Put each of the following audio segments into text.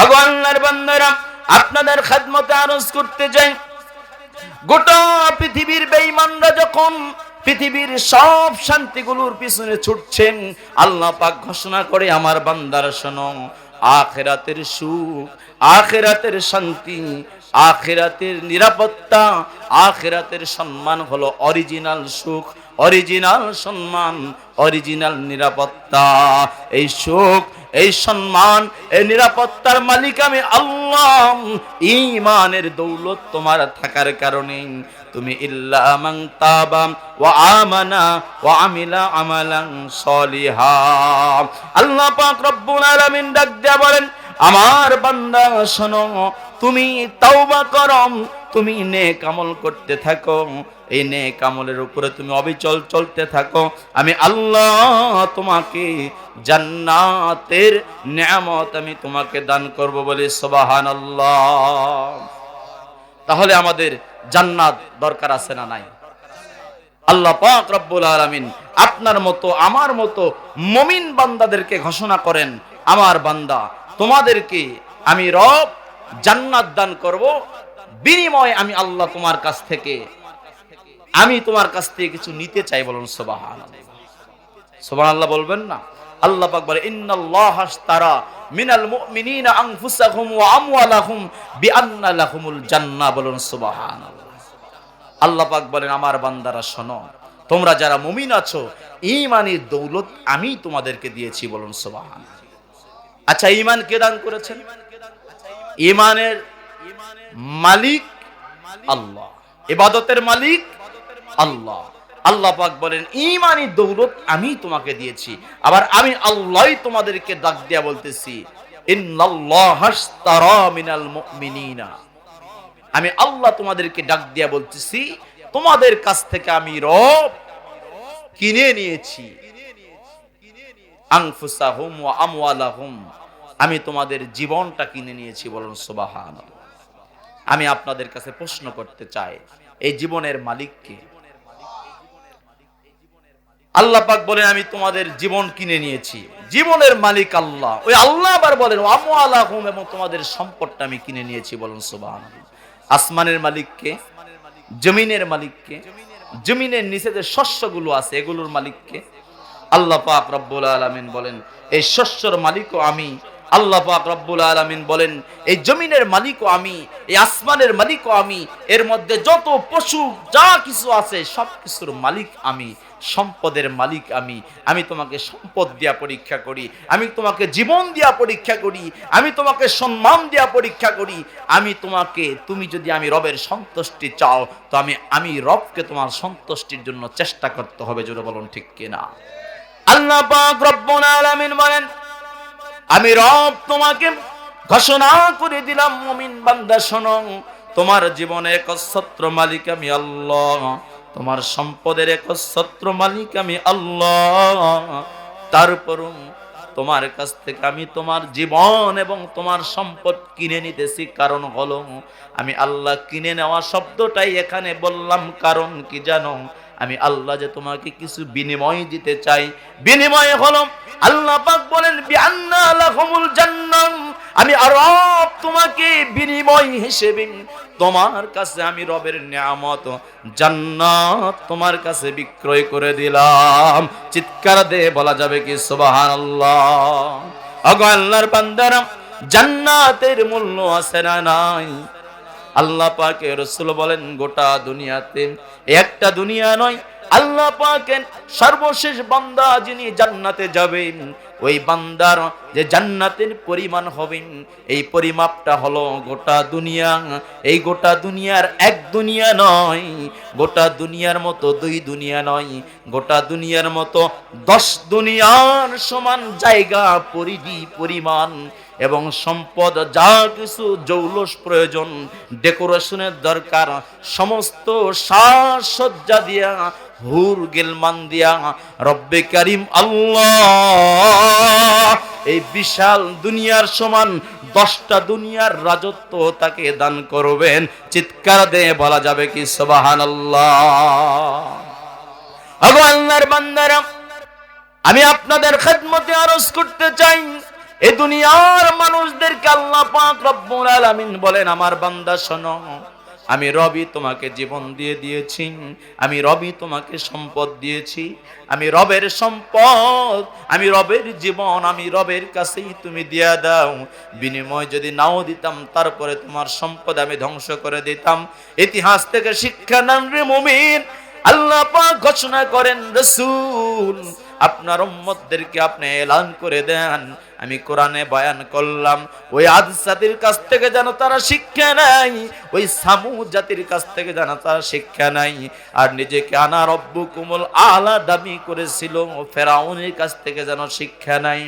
আল্লাহর বান্দারা আপনাদের খেদমতে আরজ করতে চাই। গোটা পৃথিবীর যখন পৃথিবীর সব শান্তিগুলোর পিছনে ছুটছেন, আল্লাহ পাক ঘোষণা করে, আমার বান্দার, শোনো, আখেরাতের সুখ, আখেরাতের শান্তি, আখেরাতের নিরাপত্তা, আখেরাতের সম্মান হলো অরিজিনাল সুখ অরিজিনাল সম্মান, অরিজিনাল নিরাপত্তা। এই সুখ, এই সম্মান, এই নিরাপত্তার মালিক আমি আল্লাহ। ইমানের দৌলত তোমার থাকার কারণে। তুমি ইল্লা মান তাবা ওয়া আমানা ওয়া আমিলা আমালান সলিহা। আল্লাহ পাক রব্বুল আলামিন ডাক দেয়া বলেন, আমার বান্দা, শোনো, তুমি তাওবা করো, তুমি নেক আমল করতে থাকো। এই নে কামলের উপরে তুমি অবিচল চলতে থাকো। আমি আল্লাহ তোমাকে জান্নাতের নিয়ামত আমি তোমাকে দান করব বলে সুবহানাল্লাহ। তাহলে আমাদের জান্নাত দরকার আছে না নাই? আল্লাহ পাক রব্বুল আলামিন আপনার মতো, আমার মতো মমিন বান্দাদেরকে ঘোষণা করেন, আমার বান্দা, তোমাদেরকে আমি রব জান্নাত দান করব। বিনিময়ে আমি আল্লাহ তোমার কাছ থেকে আমি তোমার কাছ থেকে কিছু নিতে চাই বলুন, সুবহানাল্লাহ। সুবহানাল্লাহ বলবেন না? আল্লাহ পাক বলে, ইন্নাল্লাহ আশতারা মিনাল মুমিনিনা আনফুসাহুম ওয়া আমওয়ালাহুম বিআন্না লাহুমুল জান্নাহ বলুন, সুবহানাল্লাহ। আল্লাহ পাক বলেন, আমার বান্দারা, শোনো, তোমরা যারা মুমিন আছো, ঈমানের দৌলত আমি তোমাদেরকে দিয়েছি বলুন সুবহান আচ্ছা ঈমান কে দান করেছেন? ঈমানের মালিক আল্লাহ। ইবাদতের মালিক আল্লাহ। আল্লাহ পাক বলেন, ইমানি দৌলত আমি তোমাকে দিয়েছি, আবার আমি আল্লাহই তোমাদেরকে ডাক দিয়া বলতেছি আমি আল্লাহ তোমাদেরকে ডাক দিয়া বলতেছি, তোমাদের কাছ থেকে আমি রব কিনে নিয়েছি। আমি তোমাদের জীবনটা কিনে নিয়েছি বলুন সুবহানাল্লাহ। আমি আপনাদের কাছে প্রশ্ন করতে চাই, এই জীবনের মালিককে আল্লাহ পাক বলেন, আমি তোমাদের জীবন কিনে নিয়েছি। জীবনের মালিক আল্লাহ। ওই আল্লাহ আবার বলেন আমওয়ালাহুম এবং তোমাদের সম্পদটা আমি কিনে নিয়েছি। বলুন, সুবহানাল্লাহ। আসমানের মালিককে জমিনের মালিককে জমিনের নিচে যে শস্যগুলো আছে, এগুলোর মালিককে আল্লাহ পাক রব্বুল আলামিন বলেন, এই শস্যর মালিকও আমি। আল্লাহ পাক রব্বুল আলামিন বলেন, এই জমিনের মালিকও আমি, এই আসমানের মালিকও আমি। এর মধ্যে যত পশু, যা কিছু আছে সব কিছুর মালিক আমি। সম্পদের মালিক আমি। আমি তোমাকে সম্পদ দিয়া পরীক্ষা করি। আমি তোমাকে জীবন দিয়া পরীক্ষা করি। আমি তোমাকে সম্মান দিয়া পরীক্ষা করি। আমি তোমাকে, তুমি যদি আমি রবের সন্তুষ্টি চাও, তো আমি আমি রবকে তোমার সন্তুষ্টির জন্য চেষ্টা করতে হবে, জোরে বলুন ঠিক কিনা? আল্লাহ পাক রব্বুল আলামিন বলেন, আমি রব তোমাকে ঘোষণা করে দিলাম, মুমিন বান্দা শোনো, তোমার জীবনে একচ্ছত্র মালিক আমি আল্লাহ। তোমার সম্পদের একচ্ছত্র মালিক আমি আল্লাহ। তারপরও তোমার কাছ থেকে আমি তোমার জীবন এবং তোমার সম্পদ কিনে নিতেছি। কারণ হলো, আমি আল্লাহ কিনে নেওয়া শব্দটাই এখানে বললাম। কারণ কি জানো? আমি আল্লাহ যে তোমাকে কিছু বিনিময় দিতে চাই। বিনিময় হলো আল্লাহ পাক বলেন আমি রব তোমাকে বিনিময় হিসেবে, তোমার কাছে আমি রবের নিয়ামত জান্নাত তোমার কাছে বিক্রয় করে দিলাম। চিৎকার দে বলা যাবে কি, সুবহানাল্লাহ। আগো আল্লাহর বান্দারা, জান্নাতের মূল্য আছে না নাই? আল্লাহ পাকে রসুল বলেন, গোটা দুনিয়াতে একটা দুনিয়া নয়, আল্লাহ পাকের সর্বশেষ বান্দা যিনি জান্নাতে যাবেন, ওই বান্দার যে জান্নাতের পরিমাণ হবে এই পরিমাপটা হলো গোটা দুনিয়া। এই গোটা দুনিয়ার এক দুনিয়া নয়, গোটা দুনিয়ার মতো দুই দুনিয়া নয়, গোটা দুনিয়ার মতো দশ দুনিয়ার সমান জায়গা, পরিধি, পরিমাণ। এবং সম্পদ যা কিছু জৌলস প্রয়োজন ডেকোরেশনের দরকার, সমস্ত সাজসজ্জা দিয়া, হুর গেলমান দিয়া, রব্বে কারিম আল্লাহ। এই বিশাল দুনিয়ার সমান দশটা দুনিয়ার রাজত্ব তাকে দান করবেন। চিৎকার দিয়ে বলা যাবে কি সবাহান আল্লাহ আল্লাহর বান্দারা, আমি আপনাদের খেদমতে আরজ করতে চাই। এ দুনিয়ার মানুষদেরকে আল্লাহ পাক রব্বুল আলামিন বলেন, আমার বান্দা, শোনো, আমি রবি তোমাকে জীবন দিয়ে দিয়েছি, আমি রবি তোমাকে সম্পদ দিয়েছি, আমি রবের সম্পদ, আমি রবের জীবন, আমি রবের কাছেই তুমি দিয়া দাও। বিনিময় যদি নাও দিতাম, তারপরে তোমার সম্পদ আমি ধ্বংস করে দিতাম। ইতিহাস থেকে শিক্ষা নেন রে মুমিন। আল্লাহ পাক ঘোষণা করেন, রসুল, আপনার উম্মতদেরকে আপনি এলান করে দেন। আমি কোরআনে বয়ান করলাম, ওই আদ জাতির কাছ থেকে যেন তারা শিক্ষা নাই ওই সামু জাতির কাছ থেকে যেন তারা শিক্ষা নাই আর নিজেকে আনা রব্বু কুমল আলা দামি করেছিল ফেরাউনের কাছ থেকে যেন শিক্ষা নাই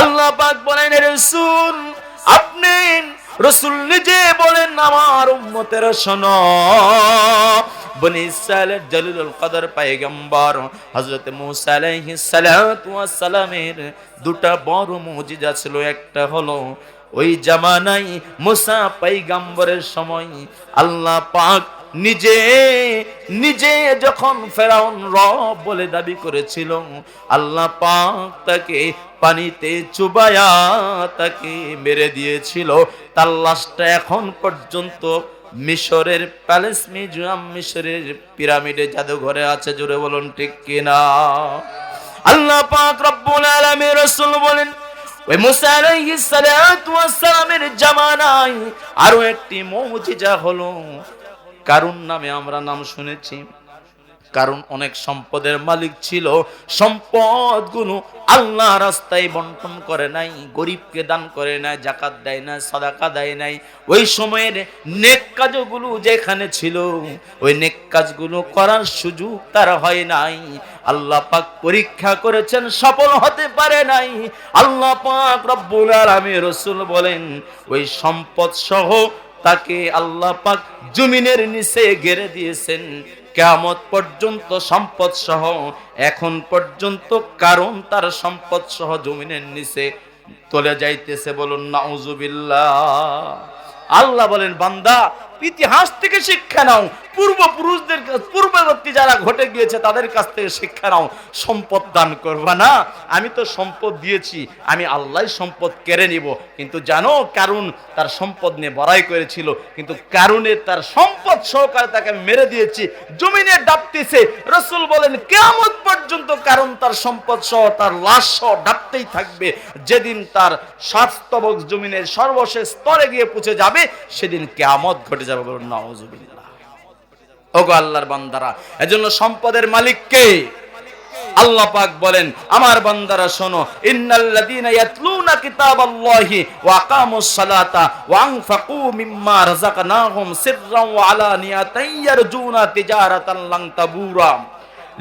আল্লাহ পাক বলেন রসুল, আপনি রসুল নিজে বলেন, আমার উম্মতের শোনো। বনি কদর সালামের দুটো একটা হলো ওই জামানায় মুসা পাইগাম্বরের সময় আল্লাহ পাক নিজে নিজে যখন ফেরাউন রব বলে দাবি করেছিল, আল্লাহ পাক তাকে পানিতে চুবায়া তাকে মেরে দিয়েছিল। তার লাশটা এখন পর্যন্ত মিশরের প্যালেস মিউজিয়াম মিশরের পিরামিডে জাদুঘরে আছে, জোরে বলুন ঠিক কিনা? আল্লাহ পাক রব্বুল আলামিন রাসূল বলেন, ওই মুসা আলাইহিস সালাতু ওয়াস সালামের জামানায় আরও একটি মুজিজা হলো কারুন নামে আমরা নাম শুনেছি। কারণ অনেক সম্পদের মালিক ছিল। সম্পদগুলো আল্লাহ রাস্তায় বন্টন করে নাই, গরিবকে দান করে নাই, জাকাত দেয় না সাদাকা দেয় নাই। ওই সময়ের নেক কাজগুলো যেখানে ছিল, ওই নেক কাজগুলো করার সুযোগ তার হয় নাই। আল্লাহ পাক পরীক্ষা করেছেন, সফল হতে পারে নাই। আল্লাহ পাক রব্বুল আলামিন রাসূল বলেন, ওই সম্পদ সহ তাকে আল্লাহ পাক জমিনের নিচে গেড়ে দিয়েছেন। কেয়ামত পর্যন্ত সম্পদ সহ, এখন পর্যন্ত কারণ তার সম্পদ সহ জমিনের নিচে চলে যাইতেছে বলুন, নাউজুবিল্লাহ। আল্লাহ বলেন, বান্দা, ইতিহাস থেকে শিক্ষা নাও পূর্বপুরুষদের পূর্ববর্তী যারা ঘটে গিয়েছে, তাদের কাছ থেকে শিক্ষা নাও সম্পদ দান করবা না। আমি তো সম্পদ দিয়েছি, আমি আল্লাহ সম্পদ কেড়ে নিব। কিন্তু জানো কারণ তার সম্পদ নিয়ে বড়াই করেছিল, কিন্তু কারণে তার সম্পদ সহকারে তাকে মেরে দিয়েছি। জমিনে ডাবতেছে, রসুল বলেন কেমন পর্যন্ত কারণ তার সম্পদ সহ, তার লাশ সহ ডাবতেই থাকবে। যেদিন তার স্বাস্থ্যবক জমিনের সর্বশেষ স্তরে গিয়ে পৌঁছে যাবে, সেদিন কেয়ামত ঘটে যাবে বলুন নওয়াজুবিল্লাহ ওগো আল্লাহর বান্দারা, এজন্য সম্পদের মালিক কে? আল্লাহ পাক বলেন, আমার বান্দারা শোনো, ইন্নাল্লাযীনা ইয়াতলুনা কিতাবাল্লাহি ওয়া আকামুস সালাতা ওয়া আনফাকু মিম্মা রাযাকনাহুম সিররান ওয়া আলানিয়াতান ইয়ারজুনা তিজারাতান লান তাবুরা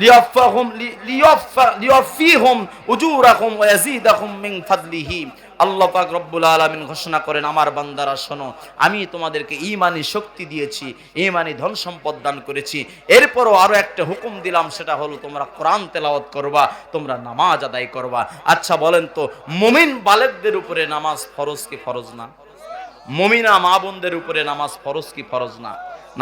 লিয়াফাহুম লিয়াফা লিয়াফিহুম উজুরাহুম ওয়া ইয়াজিদাহুম মিন ফাদলিহি। আল্লাহ পাক রব্বুল আলামিন ঘোষণা করেন, আমার বান্দারা, শোনো, আমি তোমাদেরকে ঈমানি শক্তি দিয়েছি ঈমানি ধন সম্পদ দান করেছি। এরপরও আরও একটা হুকুম দিলাম, সেটা হলো তোমরা কোরআন তেলাওয়াত করবা, তোমরা নামাজ আদায় করবা। আচ্ছা বলেন তো, মুমিন বালেকদের উপরে নামাজ ফরজ কি ফরজ না? মমিনা মা বোনদের উপরে নামাজ ফরজ কি ফরজ না?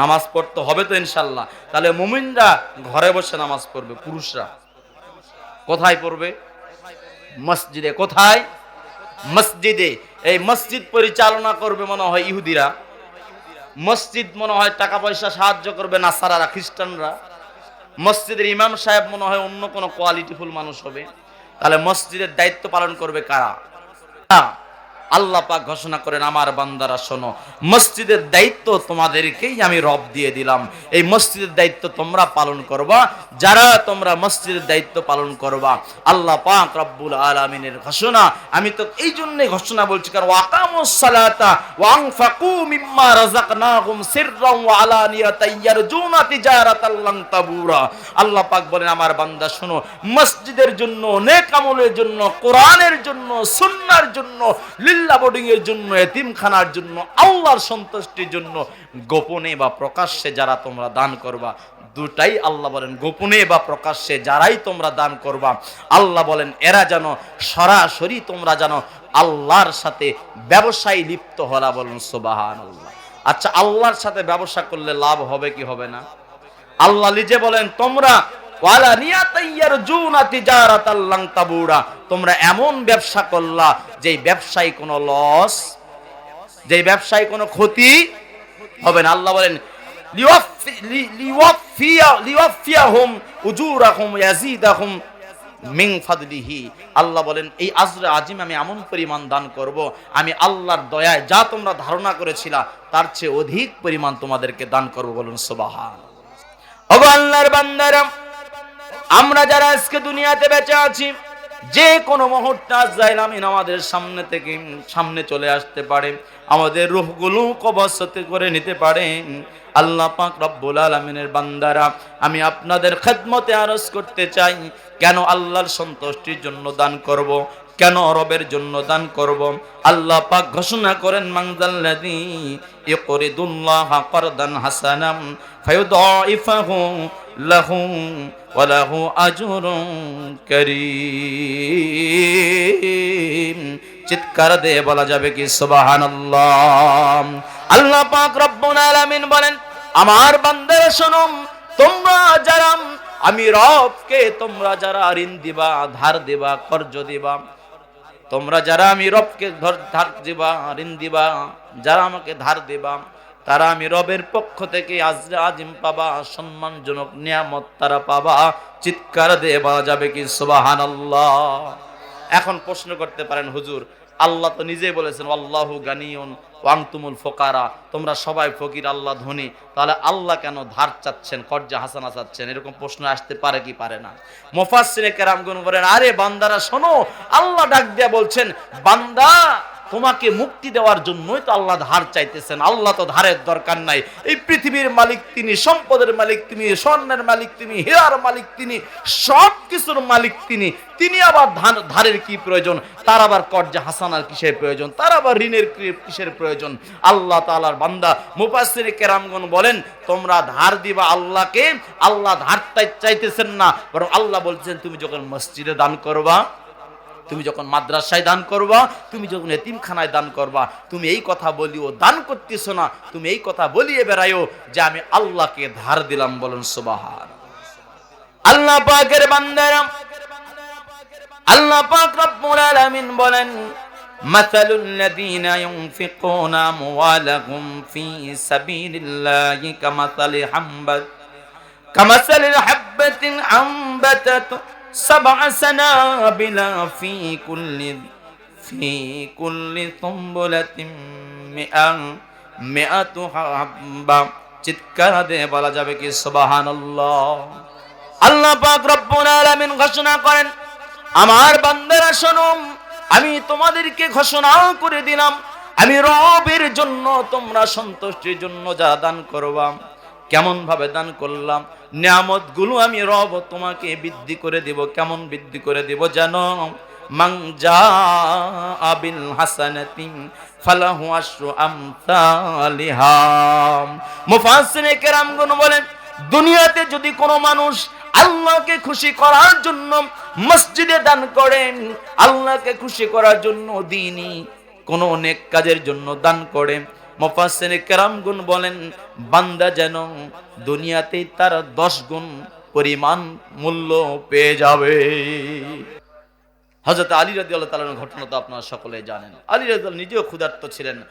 নামাজ পড়তে হবে তো ইনশাল্লাহ তাহলে মুমিনরা ঘরে বসে নামাজ পড়বে, পুরুষরা কোথায় পড়বে? মসজিদে কোথায়? মসজিদে, এই মসজিদ পরিচালনা করবে মনে হয় ইহুদিরা। মসজিদ মনে হয় টাকা পয়সা সাহায্য করবে নাসারারা, খ্রিস্টানরা। মসজিদের ইমাম সাহেব মনে হয় অন্য কোনো কোয়ালিটিফুল মানুষ হবে। তাহলে মসজিদের দায়িত্ব পালন করবে কারা? আল্লাহ পাক ঘোষণা করেন, আমার বান্দারা, শোনো, মসজিদের দায়িত্ব তোমাদেরকেই আমি রব দিয়ে দিলাম। এই মসজিদের দায়িত্ব তোমরা পালন করবা, যারা তোমরা মসজিদের দায়িত্ব পালন করবা। আল্লাহ পাক রব্বুল আলামিনের ঘোষণা, আমি তো এই জন্যই ঘোষণা বলছি, কারণ ওয়াকামুস সালাতা ওয়ানফাকু মিম্মা রাযাকনাহুম সিররান ওয়া আলানিয়াতান ইয়ারজুনা তিজারাতান লান তাবুরা। আল্লাহ পাক বলেন, আমার বান্দা, শোনো, মসজিদের জন্য, নেক আমলের জন্য, কোরআনের জন্য সুন্নাহর জন্য লিল্লা বোর্ডিং এর জন্য, এতিমখানার জন্য, আল্লাহর সন্তুষ্টির জন্য গোপনে বা প্রকাশ্যে যারা তোমরা দান করবা, দুটাই আল্লাহ বলেন, গোপনে বা প্রকাশ্যে যারাই তোমরা দান করবা, আল্লাহ বলেন, এরা যেন সরাসরি তোমরা যেন আল্লাহর সাথে ব্যবসায় লিপ্ত হলা বলেন সুবাহান আল্লাহ আচ্ছা আল্লাহর সাথে ব্যবসা করলে লাভ হবে কি হবে না? আল্লাহ নিজে বলেন, তোমরা তোমরা এমন ব্যবসা করলা যেই ব্যবসায় কোনো লস যেই ব্যবসায় কোনো ক্ষতি হবে না। আল্লাহ বলেন আল্লাহ বলেন, এই আজরে আজিম আমি এমন পরিমাণ দান করব, আমি আল্লাহর দয়ায় যা তোমরা ধারণা করেছিলা, তার চেয়ে অধিক পরিমাণ তোমাদেরকে দান করব। বলুন সুবহান। আল্লাহর বান্দারা আমরা যারা আজকে দুনিয়াতে বেঁচে আছি, যে কোনো মুহূর্তে আজরাইল আমিন আমাদের সামনে থেকে, সামনে চলে আসতে পারে, আমাদের রূহগুলো কবসতে করে নিতে পারে। আল্লাহ পাক রব্বুল আলামিনের বান্দারা, আমি আপনাদের খেদমতে আরজ করতে চাই, কেন আল্লাহর সন্তুষ্টির জন্য দান করব? কেন রবের জন্য দান করব? আল্লাহ পাক ঘোষণা করেন, মানজাল্লাযী ইকরিদুল্লাহ করদান হাসানাম ফায়ুদাইফাহু লাহু ওয়া লাহু আজরুন কারীম। চিৎকার দিয়ে বলা যাবে কি, সুবহানাল্লাহ। আল্লাহ পাক রব্বুল আলামিন বলেন, আমার বান্দারা শোনো, তোমরা যারা, আমি রবকে তোমরা যারা ঋণ দিবা, ধার দিবা, কর্জ দিবা তোমরা যারা আমি রবকে ধর- দিবা, ঋণ দিবা, যারা আমাকে ধার দিবা, তারা আমি রবের পক্ষ থেকে আজরা আজিম পাবা, সম্মানজনক নিয়ামত তারা পাবা। চিৎকার দিয়ে বলা যাবে কি সুবাহান এখন প্রশ্ন করতে পারেন হুজুর, আল্লাহ তো নিজেই বলেছেন আল্লাহ গানিয়ন ওয়াংতুমুল ফোকারা, তোমরা সবাই ফকির, আল্লাহ ধনী। তাহলে আল্লাহ কেন ধার চাচ্ছেন, কর্জা হাসানা চাচ্ছেন? এরকম প্রশ্ন আসতে পারে কি পারে না। মোফাসিনে কেরামগুন বলেন, আরে বান্দারা শোনো, আল্লাহ ডাক দিয়া বলছেন, বান্দা তোমাকে মুক্তি দেওয়ার জন্যই তো আল্লাহ ধার চাইতেছেন। আল্লাহ তো ধারের দরকার নাই। এই পৃথিবীর মালিক তিনি, সম্পদের মালিক তিনি, স্বর্ণের মালিক তিনি হেয়ার মালিক তিনি সব কিছুর মালিক তিনি। তিনি আবার ধারের কি প্রয়োজন? তার আবার কর্জা হাসানার কিসের প্রয়োজন? তার আবার ঋণের কিসের প্রয়োজন? আল্লাহ তাআলার বান্দা, মুফাসসির কেরামগণ বলেন, তোমরা ধার দিবা আল্লাহকে, আল্লাহ ধার চাই- চাইতেছেন না। বরং আল্লাহ বলছেন, তুমি যখন মসজিদে দান করবা তুমি যখন মাদ্রাসায় দান করবা তুমি যখন এতিমখানায় দান করবা তুমি এই কথা বলিও দান করতেছো না তুমি এই কথা বলিয়ে বেড়াইও যে আমি আল্লাহকে ধার দিলাম বলুন সুবাহান আল্লাহ পাকের বান্দারা আল্লাহ পাক রব্বুল আলামিন বলেন مثل الذين ينفقون أموالهم في سبيل الله كمثل حبة كمثل الحبة أنبتت سبع سنابل في كل في كل سنبلة مئة مئة حبة চিৎকার দিয়ে বলা যাবে কি সুবহানাল্লাহ আল্লাহ পাক রব্বুল আলামিন ঘোষণা করেন আমার বান্দারা শোনো আমি তোমাদেরকে ঘোষণা করে দিলাম আমি রবের জন্য তোমরা সন্তুষ্টির জন্য যা দান করবা কেমন ভাবে দান করলাম? নিয়ামতগুলো আমি রব তোমাকে বৃদ্ধি করে দেব। কেমন বৃদ্ধি করে দিব জানো? মান আবিল বলেন, দুনিয়াতে যদি কোনো মানুষ আল্লাহকে খুশি করার জন্য মসজিদে দান করেন, আল্লাহকে খুশি করার জন্য দিনই কোন অনেক কাজের জন্য দান করে মুফাসসিরে কেরামগুন বলেন, বান্দা যেন দুনিয়াতেই তার দশ গুণ পরিমাণ মূল্য পেয়ে যাবে। হজরত আলী রাজি আল্লাহ তালার ঘটনা তো আপনারা সকলে জানেন। আলী রাজি নিজেও ক্ষুধার্ত ছিলেন।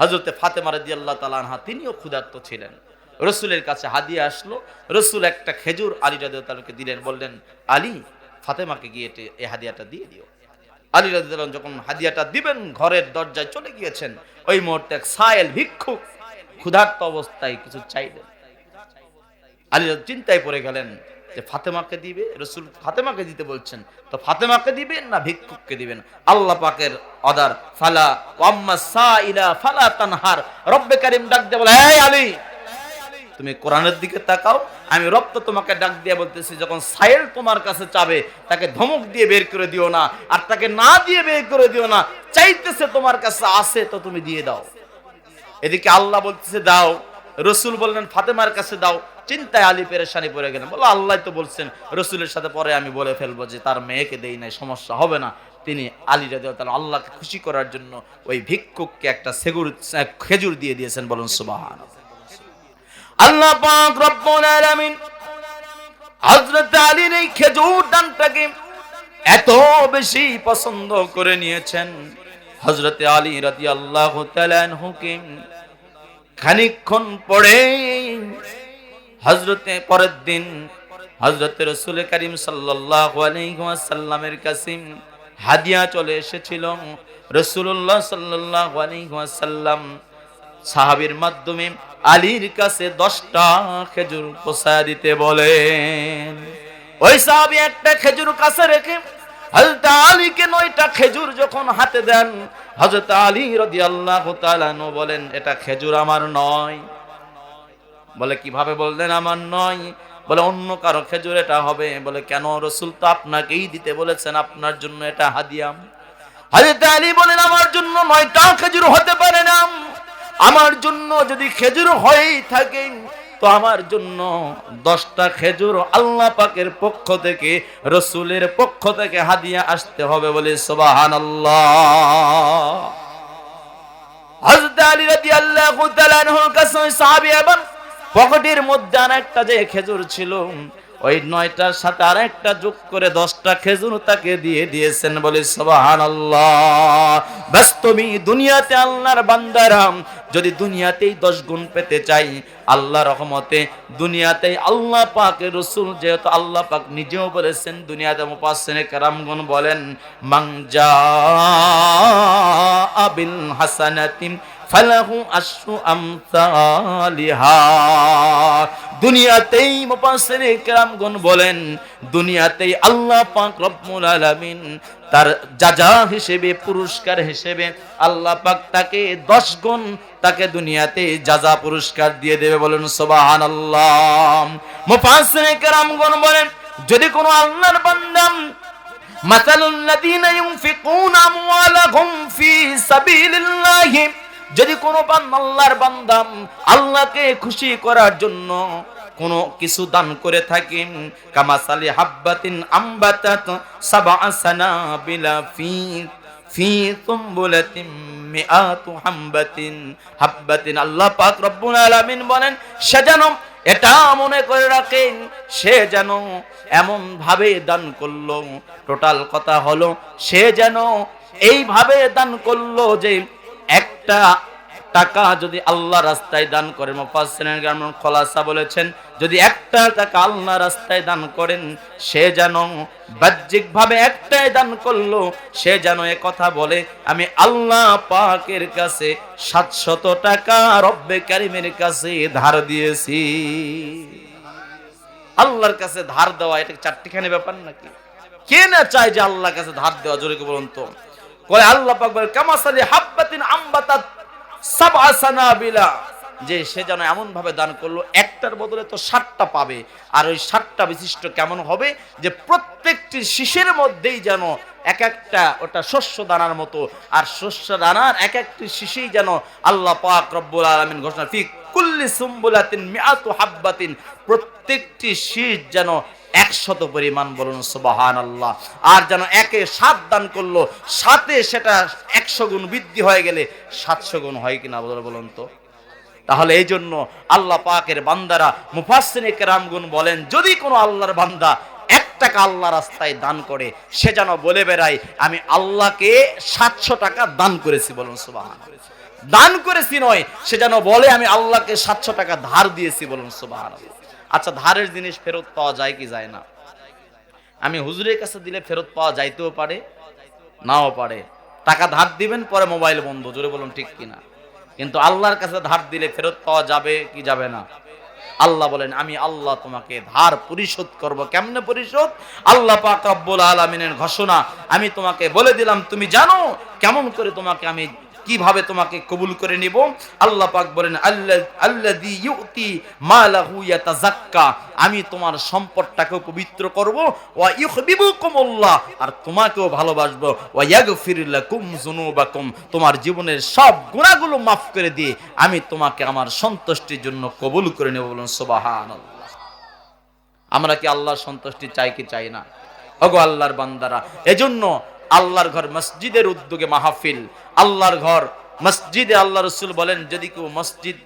হজরতে ফাতেমা রাজি আল্লাহ তালানহা তিনিও ক্ষুধার্ত ছিলেন। রসুলের কাছে হাদিয়া আসলো। রসুল একটা খেজুর আলী রাজি তালাকে দিলেন, বললেন, আলী, ফাতেমাকে গিয়ে এই হাদিয়াটা দিয়ে দিও। আলী রাজি যখন হাদিয়াটা দিবেন, ঘরের দরজায় চলে গিয়েছেন, ওই মুহূর্তে সায়েল ভিক্ষুক, ক্ষুধার্ত অবস্থায় কিছু চাইলেন। আলী চিন্তায় পড়ে গেলেন যে ফাতেমাকে দিবে? রসুল ফাতেমাকে দিতে বলছেন, তো ফাতেমাকে দিবেন না ভিক্ষুককে দিবেন? আল্লাহ পাকের অদার ফালা ফালা তানহার। রব্বে কারিম ডাক দিয়ে এই আলী তুমি কোরআনের দিকে তাকাও, আমি রব তো তোমাকে ডাক দিয়ে বলতেছি, যখন সাইল তোমার কাছে চাবে, তাকে ধমক দিয়ে বের করে দিও না, আর তাকে না দিয়ে বের করে দিও না, চাইতেছে তোমার কাছে আসে তো তুমি দিয়ে দাও। এদিকে আল্লাহ বলতেছে, দাও। রসুল বললেন, ফাতেমার কাছে দাও। চিন্তায় আলী পেরেশানি পড়ে গেলেন। বলো আল্লাহ তো বলছেন, রসুলের সাথে পরে আমি বলে ফেলব যে তার মেয়েকে দেই নাই, সমস্যা হবে না। তিনি আলী রাজি তাহলে আল্লাহকে খুশি করার জন্য ওই ভিক্ষুককে একটা সেগুর খেজুর দিয়ে দিয়েছেন, বলুন সুবাহান আল্লাহ পাক রব্বুল আলামিন হজরত আলীর এই খেজুর ডানটাকে এত বেশি পছন্দ করে নিয়েছেন। হজরতে আলী রাতি আল্লাহ হুকে খানিক্ষণ পরে হজরতে পরের দিন হজরতে রসুল করিম সাল্লামের কাছে হাদিয়া চলে এসেছিল। রসুল্লাহ সাল্লাম সাহাবির মাধ্যমে আলীর কাছে দশটা খেজুর পোষা দিতে বলেন। ওই সাহাবি একটা খেজুর কাছে রেখে নয়টা খেজুর যখন হাতে দেন বলেন, এটা খেজুর আমার নয়। বলে আমার নয়? বলে, অন্য কারও খেজুর এটা হবে। বলে, কেন? আপনাকেই দিতে বলেছেন, আপনার জন্য এটা হাদিয়াম। হজরত আলী বলেন, আমার জন্য নয়টা খেজুর হতে পারে না। আমার জন্য যদি খেজুর হয়েই থাকে, তো আমার জন্য দশটা খেজুর আল্লাহ পাকের পক্ষ থেকে, রসুলের পক্ষ থেকে হাদিয়া আসতে হবে বলে সোবাহান পকেটের মধ্যে আর একটা যে খেজুর ছিল ওই নয়টার সাথে আর একটা যোগ করে দশটা খেজুর তাকে দিয়ে দিয়েছেন বলে সবাহান আল্লাহ বাস্তবী দুনিয়াতে আল্লাহর বান্দারাম যদি দুনিয়াতেই দশ গুণ পেতে চাই, আল্লাহ রহমতে দুনিয়াতেই আল্লাহ পাক রসুল যেহেতু আল্লাহ পাক নিজেও বলেছেন, দুনিয়াতে মুপাসনে কারামগুন বলেন মাংজা আবিল হাসানাতিম ফালাহু আশরু আমসালিহা। দুনিয়াতেই মুফাসসিরে কেরামগণ বলেন, দুনিয়াতেই আল্লাহ পাক রব্বুল আলামিন তার যাজা হিসেবে, পুরস্কার হিসেবে আল্লাহ পাক তাকে দশ গুণ তাকে দুনিয়াতে যাজা পুরস্কার দিয়ে দেবে বলেন সুবহানাল্লাহ। মুফাসসিরে কেরামগণ বলেন, যদি কোনো আল্লাহর বান্দা মাসালুল লাযীনা ইউনফিকুনা আমওয়ালাহুম ফি সাবিলিল্লাহি যদি কোনো আল্লাহর বান্দাম আল্লাহকে খুশি করার জন্য কোনো কিছু দান করে থাকেন কামাসালি হাব্বাতিন আম্বাতাত সাবা সানাবিলা ফি ফি তুমবুলাতিন মিআতু হাম্বাতিন হাব্বাতিন। আল্লাহ পাক রব্বুল আলামিন বলেন, সে যেন এটা মনে করে রাখেন সে যেন এমন ভাবে দান করল। টোটাল কথা হলো, সে যেন এইভাবে দান করল যে একটা টাকা যদি আল্লাহ রাস্তায় দান করেন মুফাসসিরিন গ্রামের খলাসা বলেছেন, যদি একটা টাকা আল্লাহ রাস্তায় দান করেন, সে যেন বাহ্যিকভাবে একটাই দান করল, সে যেন এ কথা বলে, আমি আল্লাহ পাকের কাছে সাতশত টাকা রব্বে কারিমের কাছে ধার দিয়েছি। আল্লাহর কাছে ধার দেওয়া, এটা চারটিখানি ব্যাপার নাকি? কে না চায় যে আল্লাহর কাছে ধার দেওয়া? জোরে বলুন তো। কয় আল্লাহ পাক বলে, কামাসালি হাব্বাতিন আম্বাতাত যে সে যেন এমন ভাবে দান করল, একটার বদলে তো ষাটটা পাবে। আর ওই ষাটটা বিশিষ্ট কেমন হবে? যে প্রত্যেকটি শিশের মধ্যেই যেন এক একটা ওটা শস্য দানার মতো। আর শস্য দানার এক একটি শিশেই যেন আল্লাহ পাক রব্বুল আলামিন ঘোষণা ফি কুল্লি সুম্বুলাতিন মিআতু হাব্বাতিন। প্রত্যেকটি শীষ যেন একশত পরিমাণ বলুন সুবাহান আল্লাহ আর যেন একে সাত দান করল, সাথে সেটা একশো গুণ বৃদ্ধি হয়ে গেলে সাতশো গুণ হয় কিনা বলে বলুন তো? তাহলে এই জন্য আল্লাহ পাকের বান্দারা মুফাসিনে কেরামগুন বলেন, যদি কোনো আল্লাহর বান্দা এক টাকা আল্লাহ রাস্তায় দান করে, সে যেন বলে বেড়ায়, আমি আল্লাহকে সাতশো টাকা দান করেছি বলুন সুবাহান দান করেছি নয়, সে যেন বলে, আমি আল্লাহকে সাতশো টাকা ধার দিয়েছি বলুন সুবাহান আচ্ছা ধারের জিনিস ফেরত পাওয়া যায় কি যায় না? আমি হুজুরের কাছে দিলে ফেরত পাওয়া যাইতেও পারে, নাও পারে। টাকা ধার দিবেন, পরে মোবাইল বন্ধ, জোরে বলুন ঠিক কিনা? কিন্তু আল্লাহর কাছে ধার দিলে ফেরত পাওয়া যাবে কি যাবে না? আল্লাহ বলেন, আমি আল্লাহ তোমাকে ধার পরিশোধ করব। কেমনে পরিশোধ? আল্লাহ পাক রব্বুল আলামিনের ঘোষণা, আমি তোমাকে বলে দিলাম, তুমি জানো কেমন করে তোমাকে আমি কীভাবে তোমাকে কবুল করে নিব? আল্লাহ পাক বলেন আমি তোমার সম্পদটাকেও পবিত্র করব। আর তোমাকেও ভালোবাসবো। তোমার জীবনের সব গুনাহগুলো মাফ করে দিয়ে আমি তোমাকে আমার সন্তুষ্টির জন্য কবুল করে নেব বলুন, সুবহানাল্লাহ। আমরা কি আল্লাহর সন্তুষ্টি চাই কি চাই না? ওগো আল্লাহর বান্দারা, এজন্য আল্লাহর ঘর মসজিদের উদ্যোগে মাহফিল, আল্লাহর ঘর মসজিদে আল্লাহ রসুল বলেন, যদি কেউ মসজিদ,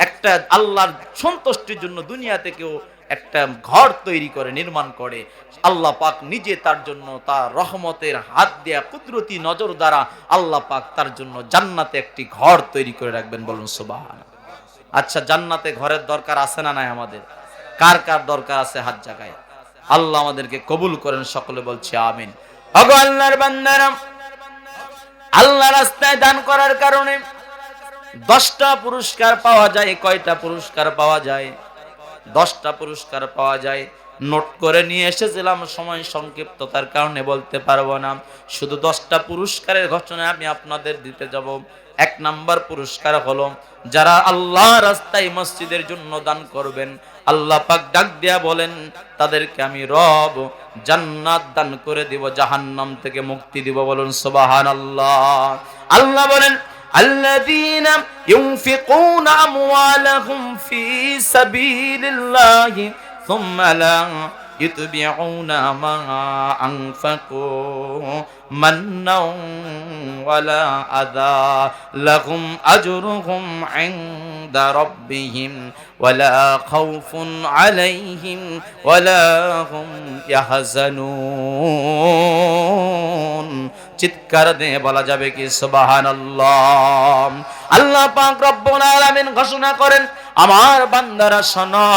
একটা আল্লাহর সন্তুষ্টির জন্য দুনিয়াতে কেউ একটা ঘর তৈরি করে, নির্মাণ করে, আল্লাহ পাক নিজে তার জন্য তার রহমতের হাত দেয়া কুদরতি নজর দ্বারা আল্লাহ পাক তার জন্য জান্নাতে একটি ঘর তৈরি করে রাখবেন। বলুন সুবাহান আচ্ছা জান্নাতে ঘরের দরকার আছে না নাই আমাদের? কার কার দরকার আছে হাত জায়গায় আল্লাহ আমাদেরকে কবুল করেন, সকলে বলছে আমিন। ভগো আল্লাহর আল্লাহ রাস্তায় দান করার কারণে দশটা পুরস্কার পাওয়া যায়, কয়টা পুরস্কার পাওয়া যায়? দশটা পুরস্কার পাওয়া যায়। নোট করে নিয়ে এসেছিলাম, সময় সংক্ষিপ্ততার কারণে বলতে পারব না। শুধু দশটা পুরস্কারের ঘটনা আমি আপনাদের দিতে যাব। এক নাম্বার পুরস্কার হলো যারা আল্লাহ রাস্তায় মসজিদের জন্য দান করবেন আল্লাহ পাক ডাক দিয়া বলেন তাদেরকে আমি রব জান্নাত দান করে দিব জাহান্নাম থেকে মুক্তি দিব বলুন সুবাহান আল্লাহ আল্লাহ বলেন الذين ينفقون أموالهم في سبيل الله ثم لا يتبعون ما أنفقوا منا ولا أذى لهم أجرهم عند ربهم ولا خوف عليهم ولا هم يحزنون চিৎকার দিয়ে বলা যাবে কি সুবহানাল্লাহ আল্লাহ পাক রব্বুল আলামিন ঘোষণা করেন আমার বান্দারা শোনো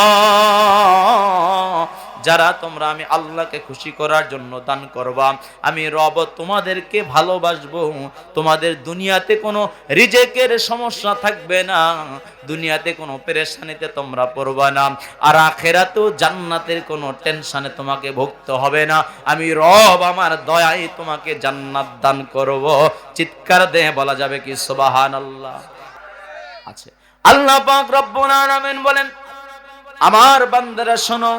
যারা তোমরা আমি আল্লাহকে খুশি করার জন্য দান করবা, আমি রব তোমাদেরকে ভালোবাসবো। তোমাদের দুনিয়াতে কোনো রিজেকের সমস্যা থাকবে না, দুনিয়াতে কোনো পেরেশানিতে তোমরা পড়বা না, আর আখেরাতেও জান্নাতের কোনো টেনশানে তোমাকে ভুগতে হবে না। আমি রব আমার দয়াই তোমাকে জান্নাত দান করব। চিৎকার দিয়ে বলা যাবে কি সোবাহান আল্লাহ আছে আল্লাহ পাক রব্বুল আলামিন বলেন, আমার বান্দারা শোনো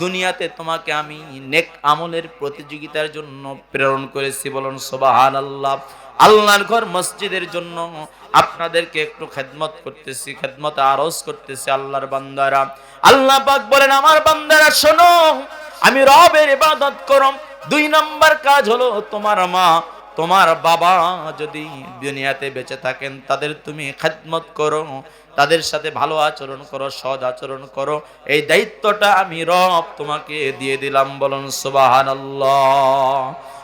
দুনিয়াতে তোমাকে আমি নেক আমলের প্রতিযোগিতার জন্য প্রেরণ করেছি বলুন সুবাহান আল্লাহ আল্লাহর ঘর মসজিদের জন্য আপনাদেরকে একটু খেদমত করতেছি, খেদমত আরজ করতেছি আল্লাহর বান্দারা। আল্লাহ পাক বলেন, আমার বান্দারা, শোনো, আমি রবের ইবাদত করম। দুই নাম্বার কাজ হলো তোমার মা তোমার বাবা যদি দুনিয়াতে বেঁচে থাকেন, তাদের তুমি খেদমত করো, তাদের সাথে ভালো আচরণ করো, সৎ আচরণ করো। এই দায়িত্বটা আমি রব তোমাকে দিয়ে দিলাম, বলুন সুবাহান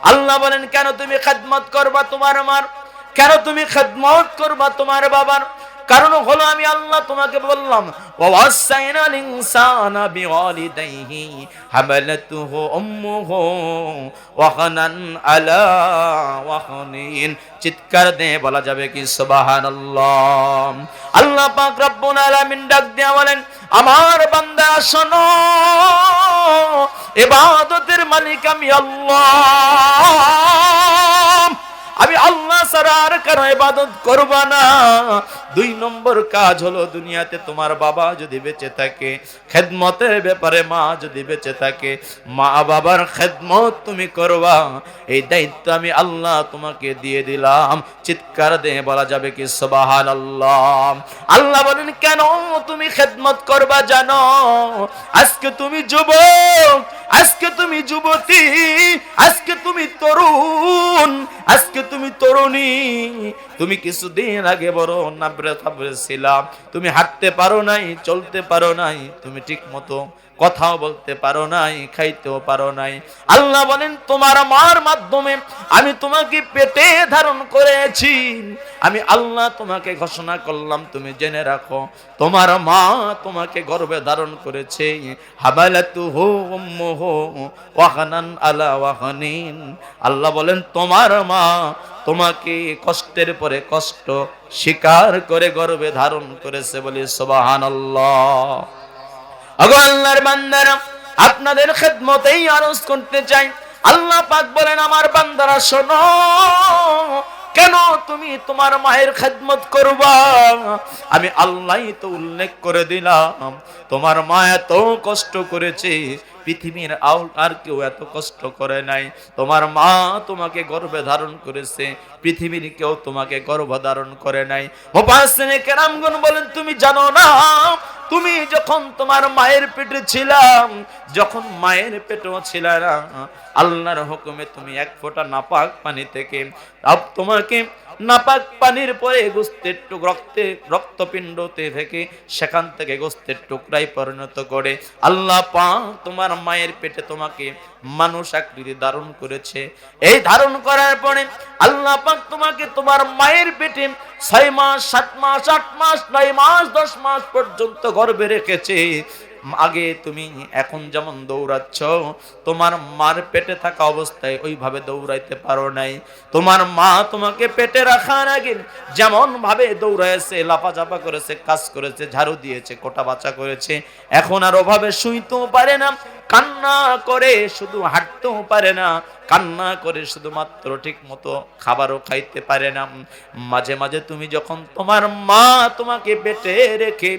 আল্লাহ বলেন, কেন তুমি খেদমত করবা তোমার আমার কেন তুমি খেদমত করবা তোমার বাবার? কারণ হলো আমি আল্লাহ তোমাকে বললাম চিৎকার দিয়ে বলা যাবে কি, সুবহানাল্লাহ। আল্লাহ ডাক দিয়ে বলেন, আমার বান্দা, শোনো, ইবাদতের মালিক আমি আল্লাহ। আমি আল্লাহ ছাড়া আর কারও ইবাদত করবা না। দুই নম্বর কাজ হলো দুনিয়াতে তোমার বাবা যদি বেঁচে থাকে, খেদমতের ব্যাপারে মা যদি বেঁচে থাকে, মা বাবার খেদমত তুমি করবা। এই দায়িত্ব আমি আল্লাহ তোমাকে দিয়ে দিলাম। চিৎকার দিয়ে বলা যাবে কি সবাহান আল্লাহ আল্লাহ বলেন, কেন তুমি খেদমত করবা জানো? আজকে তুমি যুবক, আজকে তুমি যুবতী, আজকে তুমি তরুণ, আজকে তুমি তরুণী, তুমি কিছুদিন আগে বড় নাবরে থাবরে ছিলাম তুমি হাঁটতে পারো নাই, চলতে পারো নাই, তুমি ঠিক মতো কথাও বলতে পারো নাই, খাইতেও পারো নাই। আল্লাহ বলেন, তোমার মার মাধ্যমে আমি তোমাকে পেটে ধারণ করেছি। আমি আল্লাহ তোমাকে ঘোষণা করলাম, তুমি জেনে রাখো, তোমার মা তোমাকে গর্বে ধারণ করেছে। হাবালাতু আল্লাহ বলেন, তোমার মা তোমাকে কষ্টের পরে কষ্ট স্বীকার করে গর্বে ধারণ করেছে বলে, সুবহানাল্লাহ। আপনাদের খেদমতেই আরজ করতে চাই। আল্লাহ পাক বলেন, আমার বান্দারা, শোনো, কেন তুমি তোমার মায়ের খেদমত করবা? আমি আল্লাহ তো উল্লেখ করে দিলাম, তোমার মা এত কষ্ট করেছে পৃথিবীর আউল আর কেউ এত কষ্ট করে নাই। তোমার মা তোমাকে গর্ভে ধারণ করেছে, পৃথিবীর কেউ তোমাকে গর্ভ ধারণ করে নাই। কেরামগুন বলেন, তুমি জানো না, তুমি যখন তোমার মায়ের পেটে ছিলাম যখন মায়ের পেটেও ছিল না, আল্লাহর হুকুমে তুমি এক ফোঁটা নাপাক পানি থেকে। তোমাকে নাপাক পানির পরে গোস্তের টুক রক্তে, রক্তপিণ্ডতে থেকে সেখান থেকে গোস্তের টুকরাই পরিণত করে। আল্লাহ পাক তোমার মায়ের পেটে তোমাকে মানুষ আকৃতি ধারণ করেছে। এই ধারণ করার পরে আল্লাহ পাক তোমাকে তোমার মায়ের পেটে ছয় মাস, সাত মাস, আট মাস, নয় মাস, দশ মাস পর্যন্ত গর্ভে রেখেছে। আগে তুমি এখন যেমন দৌড়াচ্ছ, তোমার মার পেটে থাকা অবস্থায় ওইভাবে দৌড়াইতে পারো নাই। তোমার মা তোমাকে পেটে রাখার আগে যেমন ভাবে দৌড়াইছে লাফাচাপা করেছে, কাজ করেছে, ঝাড়ু দিয়েছে, কোটা বাচ্চা করেছে, এখন আর ওভাবে শুইতেও পারে না। কান্না করে শুধু হাঁটতেও পারে না, কান্না করে শুধুমাত্র ঠিক মতো খাবারও খাইতে পারে না। মাঝে মাঝে তুমি যখন তোমার মা তোমাকে পেটে রেখে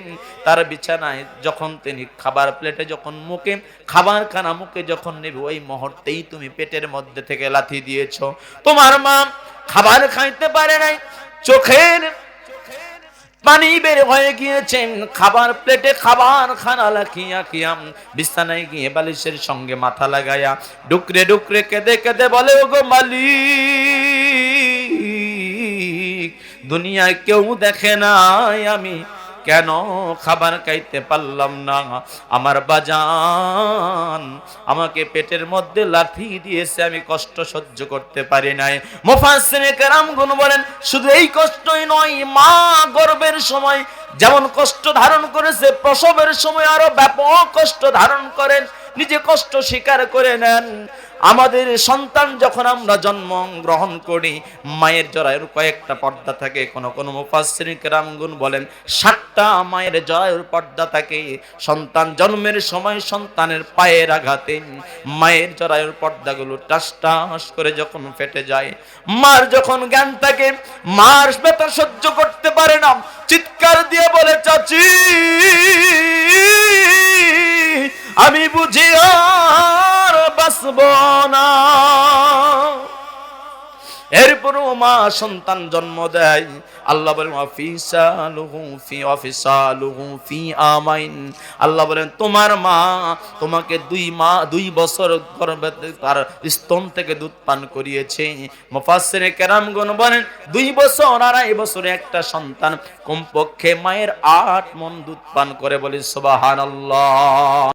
তার বিছানায় যখন তিনি খাবার প্লেটে যখন মুখে, খাবার খানা মুখে যখন নেবে, ওই মুহূর্তেই তুমি পেটের মধ্যে থেকে লাথি দিয়েছ। তোমার মা খাবার খাইতে পারে নাই, চোখের পানি বের হয়ে গিয়েছেন, খাবার প্লেটে খাবার খানা লাখিয়া খিয়াম বিছানায় গিয়ে বালিশের সঙ্গে মাথা লাগায়া ডুকরে ডুকরে কেঁদে কেঁদে বলে, ওগো মালি দুনিয়ায় কেউ দেখে নাই আমি। কেন খাবার খাইতে পারলাম না? আমার বাজান আমাকে পেটের মধ্যে লাথি দিয়েছে, আমি কষ্ট সহ্য করতে পারি নাই। মোফাসিনে কেরাম গুণ বলেন, শুধু এই কষ্টই নয়, মা গর্বের সময় যেমন কষ্ট ধারণ করেছে, প্রসবের সময় আরও ব্যাপক কষ্ট ধারণ করেন। নিজে কষ্ট স্বীকার করে নেন। আমাদের সন্তান যখন আমরা জন্ম গ্রহণ করি, মায়ের জরায়ুর কয়েকটা পর্দা থাকে। কোন কোন মুফাসসিরিন কেরামগুন বলেন, সাতটা মায়ের জরায়ুর পর্দা থাকে। সন্তান জন্মের সময় সন্তানের পায়ের আঘাতে মায়ের জরায়ুর পর্দাগুলো টাস টাস করে যখন ফেটে যায়, মার যখন জ্ঞান থাকে মার ব্যথা সহ্য করতে পারে না। চিৎকার দিয়ে বলে, চাচি আমি বুঝি আর বাঁচব না। এরপরও মা সন্তান জন্ম দেয়। আল্লাহ বলেন অফিসালুহু ফি আমাইন। আল্লাহ বলেন, তোমার মা তোমাকে দুই মা, দুই বছর গর্ভে তার স্তন থেকে দুধ পান করিয়েছে। মুফাসসিরে কেরামগণ বলেন, দুই বছর আড়াই বছরে একটা সন্তান কমপক্ষে মায়ের আট মন দুধ পান করে বলি সুবহানাল্লাহ।